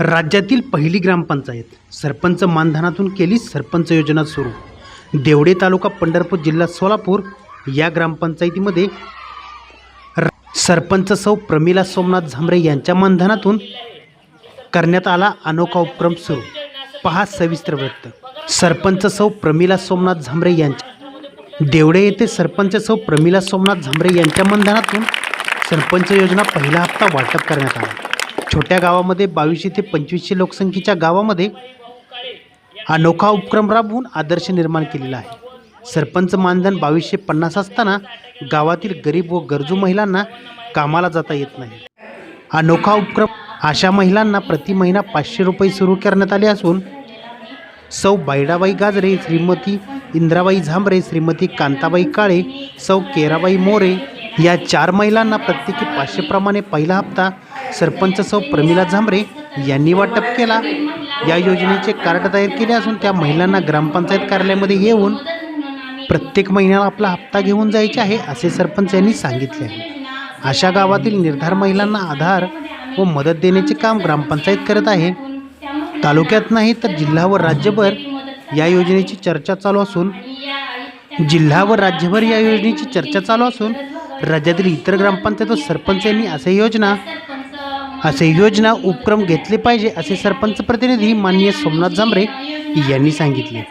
राज्यातील पहिली ग्रामपंचायत सरपंच मानधनातून केली सरपंच योजना सुरू. देवडे तालुका पंढरपूर जिल्हा सोलापूर या ग्रामपंचायतीमध्ये र- सरपंच सौ प्रमिला सोमनाथ झांबरे यांच्या मानधनातून करण्यात आला अनोखा उपक्रम सुरू. पहा सविस्तर वृत्त. सरपंच सौ प्रमिला सोमनाथ झांबरे यांच्या देवडे येथे सरपंच सौ प्रमिला सोमनाथ झांबरे यांच्या मानधनातून सरपंच योजना पहिला हप्ता वाटप करण्यात आला. छोट्या गावामध्ये बावीसशे ते पंचवीसशे लोकसंख्येच्या गावामध्ये अनोखा उपक्रम राबवून आदर्श निर्माण केलेला आहे. सरपंच मानधन बावीसशे पन्नास असताना गावातील गरीब व गरजू महिलांना कामाला जाता येत नाही. अनोखा उपक्रम अशा महिलांना प्रति महिना पाचशे रुपये सुरू करण्यात आले असून सौ बायडाबाई गाजरे श्रीमती इंद्राबाई झांबरे श्रीमती कांताबाई काळे सौ केराबाई मोरे या चार महिलांना प्रत्येकी पाचशेप्रमाणे पहिला हप्ता सरपंच सौ प्रमिला झांबरे यांनी वाटप केला. या योजनेचे कार्ड तयार केले असून त्या महिलांना ग्रामपंचायत कार्यालयामध्ये येऊन प्रत्येक महिन्याला आपला हप्ता घेऊन जायचे आहे असे सरपंच यांनी सांगितले आहे. अशा गावातील निर्धार महिलांना आधार व मदत देण्याचे काम ग्रामपंचायत करत आहे. तालुक्यात नाही तर जिल्हा व राज्यभर या योजनेची चर्चा चालू असून जिल्हा व राज्यभर या योजनेची चर्चा चालू असून राज्यातील इतर ग्रामपंचायत व सरपंच यांनी असे योजना असे योजना उपक्रम घेतले पाहिजे असे सरपंच प्रतिनिधी माननीय सोमनाथ झांबरे यांनी सांगितले.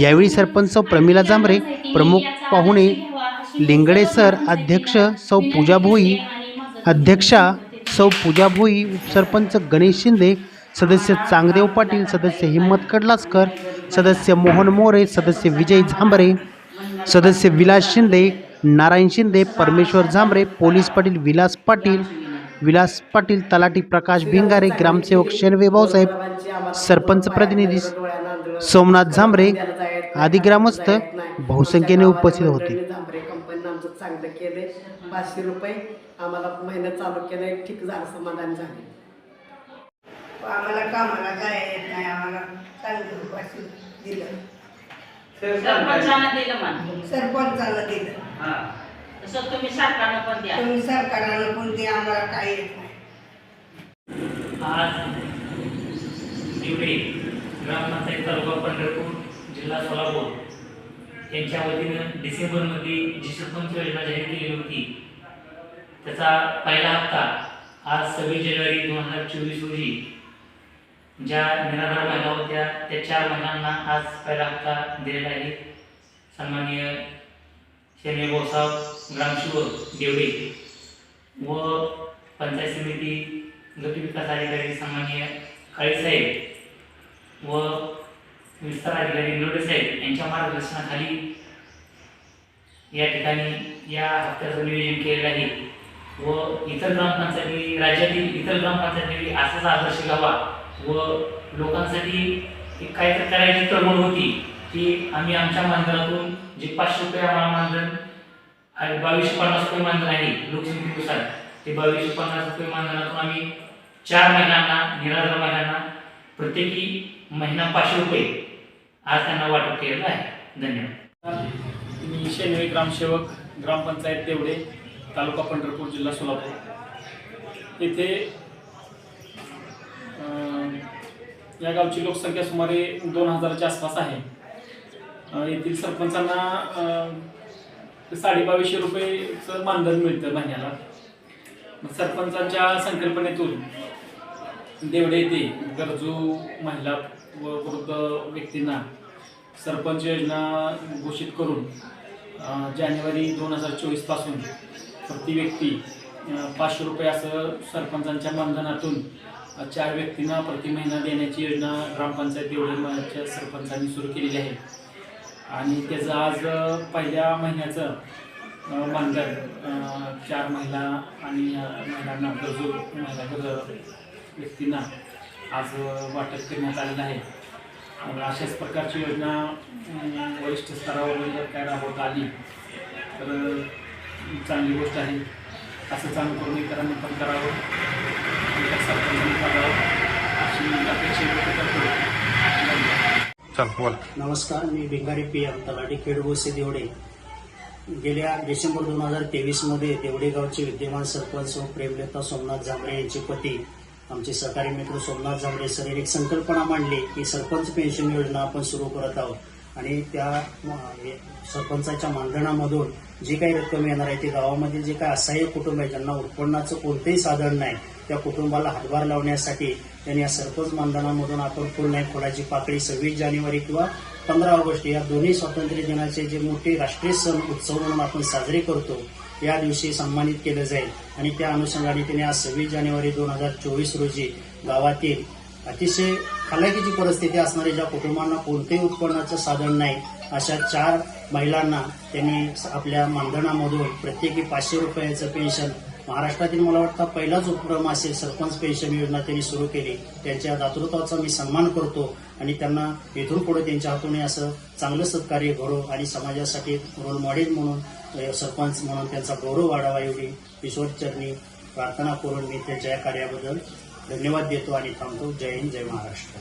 यावेळी सरपंच सौ प्रमिला जांभरे प्रमुख पाहुणे लिंगडे सर अध्यक्ष सौ पूजा भोई अध्यक्षा सौ पूजा भोई उपसरपंच गणेश शिंदे सदस्य चांगदेव पाटील सदस्य हिम्मत कडलासकर सदस्य मोहन मोरे सदस्य विजय झांबरे सदस्य विलास शिंदे नारायण शिंदे परमेश्वर झांबरे पोलीस पाटील विलास पाटील विलास पाटील तलाठी प्रकाश भिंगारे ग्रामसेवक शेनवे भाऊसाहेब सरपंच प्रतिनिधी सोमनाथ झांबरे आदी ग्रामस्थ बहुसंख्येने उपस्थित होते. चांगलं केले पाचशे रुपये आम्हाला महिना चालू केलं ठीक झालं समाधान झाले आम्हाला कामाला काय येत नाही आम्हाला चांगलं पाचशे दिलं सरपंचानं दिलं मान सरपंचानं दिलं हा. तसं तुम्ही सरकारनं पण द्या. तुम्ही सरकारनं पण ते आम्हाला काय येत नाही. आज दिवडे ग्रामपंचायत तालुका पंढरपूर जिल्हा सोलापूर यांच्या वतीनं डिसेंबरमध्ये जी सरपंच योजना जाहीर केली होती त्याचा पहिला हप्ता आज सव्वीस जानेवारी दोन हजार चोवीस रोजी ज्या निराधार महिला होत्या त्या चार महिलांना आज पहिला हप्ता दिलेला आहे. सन्माननीय शेने गोसाव ग्रामशिवक देवडे व पंचायत समिती गट अधिकारी सामान्य काळेसाहेब व विस्तार अधिकारी निवडे साहेब यांच्या मार्गदर्शनाखाली या ठिकाणी या हप्त्याचं नियोजन केलेलं आहे. व इतर ग्रामपंचायती राज्यातील इतर ग्रामपंचायती असाच आदर्श घ्यावा व लोकांसाठी एक काहीतरी करायची तळमळ होती. की आम्ही आमच्या मानधनातून जे पाचशे रुपये आम्हाला मानधन बावीसशे पन्नास रुपये मानधन आहे लोकसंख्येनुसार ते बावीसशे पन्नास रुपये मानधनातून आम्ही चार महिलांना निराधार महिलांना प्रत्येकी महिना पाचशे रुपये आज त्यांना वाटप केलेलं आहे. धन्यवाद. मी शेनवे ग्रामसेवक ग्रामपंचायत देवडे तालुका पंढरपूर जिल्हा सोलापूर. येथे या गावची लोकसंख्या सुमारे दोन हजाराच्या आसपास आहे. येथील सरपंचांना साडेबावीसशे रुपयेचं मानधन मिळतं महिन्याला. मग सरपंचांच्या संकल्पनेतून देवडे येथे गरजू महिला व वृद्ध व्यक्तींना सरपंच योजना घोषित करून जानेवारी दोन हजार चोवीसपासून प्रति व्यक्ती पाचशे रुपये असं सरपंचांच्या मानधनातून चार व्यक्तींना प्रति महिना देण्याची योजना ग्रामपंचायत देवळीच्या सरपंचांनी सुरू केलेली आहे. आणि त्याचं आज पहिल्या महिन्याचं अ, मानधन चार महिला आणि महिलांना गरजू महिला गरज व्यक्तींना आज वाटप करण्यात आलेलं आहे. अशाच प्रकारची योजना वरिष्ठ स्तरावर जर काय राबवत आली तर चांगली गोष्ट आहे. असं चांगलं करून इतरांनी पण करावं. इतर करावं. अशी अपेक्षा व्यक्त करतो. नमस्कार मी भिंगारी पी एम तलाठी खेडगोसे देवडे. गेल्या डिसेंबर दोन हजार तेवीसमध्ये देवडे गावचे विद्यमान सरपंच व प्रेमलता सोमनाथ झांबरे यांचे पती आमचे सहकारी मित्र सोमनाथ झांबरे सर एक संकल्पना मांडली की सरपंच पेन्शन योजना आपण सुरू करत आहोत. आणि त्या सरपंचाच्या मानधनामधून जी काही रक्कम येणार आहे ती गावामधील जे काही असहाय्य कुटुंब आहे ज्यांना उत्पन्नाचं कोणतंही साधन नाही त्या कुटुंबाला हातभार लावण्यासाठी त्यांनी या सरपंच मानधनामधून आपण फुल खोलाची पाकळी सव्वीस जानेवारी किंवा पंधरा ऑगस्ट या दोन्ही स्वातंत्र्य दिनाचे जे मोठे राष्ट्रीय सण उत्सव म्हणून आपण साजरे करतो या दिवशी सन्मानित केलं जाईल. आणि त्या अनुषंगाने त्यांनी आज सव्वीस जानेवारी दोन हजार चोवीस रोजी गावातील अतिशय हलाखीची परिस्थिती असणाऱ्या ज्या कुटुंबांना कोणतेही उत्पन्नाचं साधन नाही अशा चार महिलांना त्यांनी आपल्या मानधनामधून प्रत्येकी पाचशे रुपयाचं पेन्शन महाराष्ट्रातील मला वाटतं पहिलाच उपक्रम असेल सरपंच पेन्शन योजना त्यांनी सुरू केली. त्यांच्या दातृत्वाचा मी सन्मान करतो आणि त्यांना इथून पुढे त्यांच्या हातून असं चांगलं सत्कार्य घडो आणि समाजासाठी रोल मॉडेल म्हणून सरपंच म्हणून त्यांचा गौरव वाढावा एवढी ईश्वरचरणी प्रार्थना करून मी त्यांच्या या कार्याबद्दल धन्यवाद देतो आणि थांबतो. जय हिंद जय महाराष्ट्र.